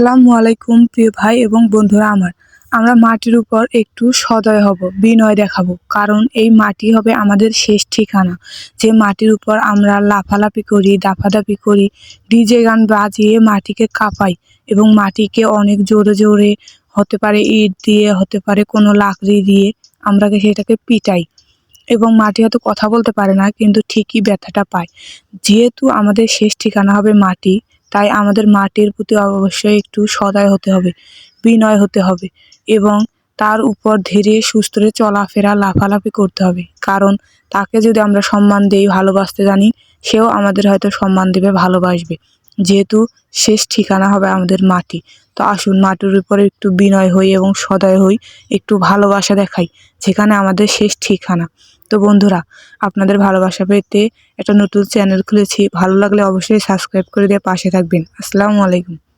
আসসালামু আলাইকুম প্রিয় ভাই এবং বন্ধুরা আমার। আমরা মাটির উপর একটু সদয় হব, বিনয় দেখাবো, কারণ এই মাটি হবে আমাদের শেষ ঠিকানা। যে মাটির উপর আমরা লাফালাফি করি, দাফাদাফি করি, ডিজে গান বাজিয়ে মাটিকে কাঁপাই এবং মাটিকে অনেক জোরে জোরে হতে পারে ইট দিয়ে, হতে পারে কোনো লাকড়ি দিয়ে আমরা সেটাকে পিটাই এবং মাটি হয়তো কথা বলতে পারে না, কিন্তু ঠিকই ব্যথাটা পায়। যেহেতু আমাদের শেষ ঠিকানা হবে মাটি তাই আমাদের মাটির প্রতি অবশ্যই একটু সদয় হতে হবে, বিনয় হতে হবে এবং তার উপর ধীরে সুস্থরে চলাফেরা লাফালাফি করতে হবে। কারণ তাকে যদি আমরা সম্মান দিই, ভালোবাসতে জানি, সেও আমাদের হয়তো সম্মান দেবে, ভালোবাসবে। যেহেতু শেষ ঠিকানা হবে আমাদের মাটি। তো আসুন মাটির উপরে একটু বিনয় হই এবং সদয় হই, একটু ভালোবাসা দেখাই, যেখানে আমাদের শেষ ঠিকানা। তো বন্ধুরা, আপনাদের ভালোবাসা পেতে একটা নতুন চ্যানেল খুলেছি। ভালো লাগলে অবশ্যই সাবস্ক্রাইব করে দিয়ে পাশে থাকবেন। আসসালামু আলাইকুম।